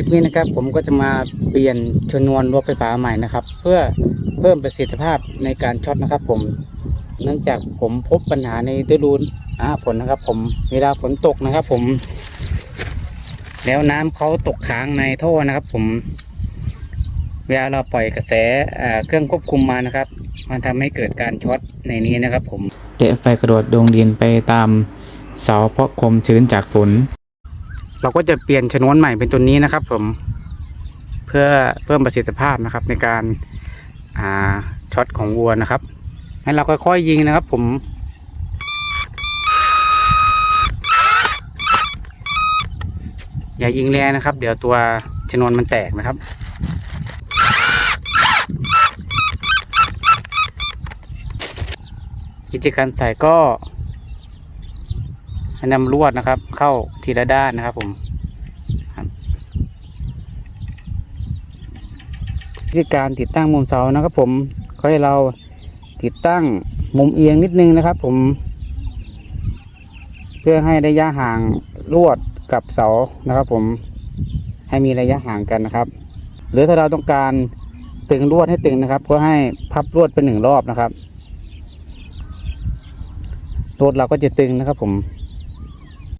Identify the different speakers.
Speaker 1: ลิปนี้นะครับผมก็จะมาเปลี่ยนชนวนรั้วไฟฟ้าใหม่นะครับ เพื่อเพิ่มประสิทธิภาพในการช็อตนะครับ ผม เนื่องจากผมพบปัญหาในฤดูหน้าฝนนะครับ ผมเวลาฝนตกนะครับ ผม แล้วน้ำเขาตกค้างในท่อนะครับ ผม เวลาเราปล่อยกระแสเครื่องควบคุมมานะครับ มันทำให้เกิดการช็อตในนี้นะครับ ผมเดะไฟกระโดดดวงดินไปตามเสาเพราะคมชื้นจากฝน เราก็จะเปลี่ยนชนวนใหม่เป็นตัวนี้นะครับ ผมเพื่อเพิ่มประสิทธิภาพนะครับ ในการาช็อตของวัวนะครับให้เราค่อยๆยิงนะครับ ผมอย่ายิงแรงนะครับ เดี๋ยวตัวชนวนมันแตกนะครับ วิธีการใส่ก็ ให้นำลวดนะครับ เข้าทีละด้านนะครับผมวิธีการติดตั้งมุมเสานะครับ ผมก็ให้เราติดตั้งมุมเอียงนิดนึงนะครับ ผม เพื่อให้ระยะห่างลวดกับเสานะครับ ผมให้มีระยะห่างกันนะครับ หรือถ้าเราต้องการตึงลวดให้ตึงนะครับก็ให้พับลวดเป็นหนึ่งรอบนะครับรถเราก็จะตึงนะครับ ผม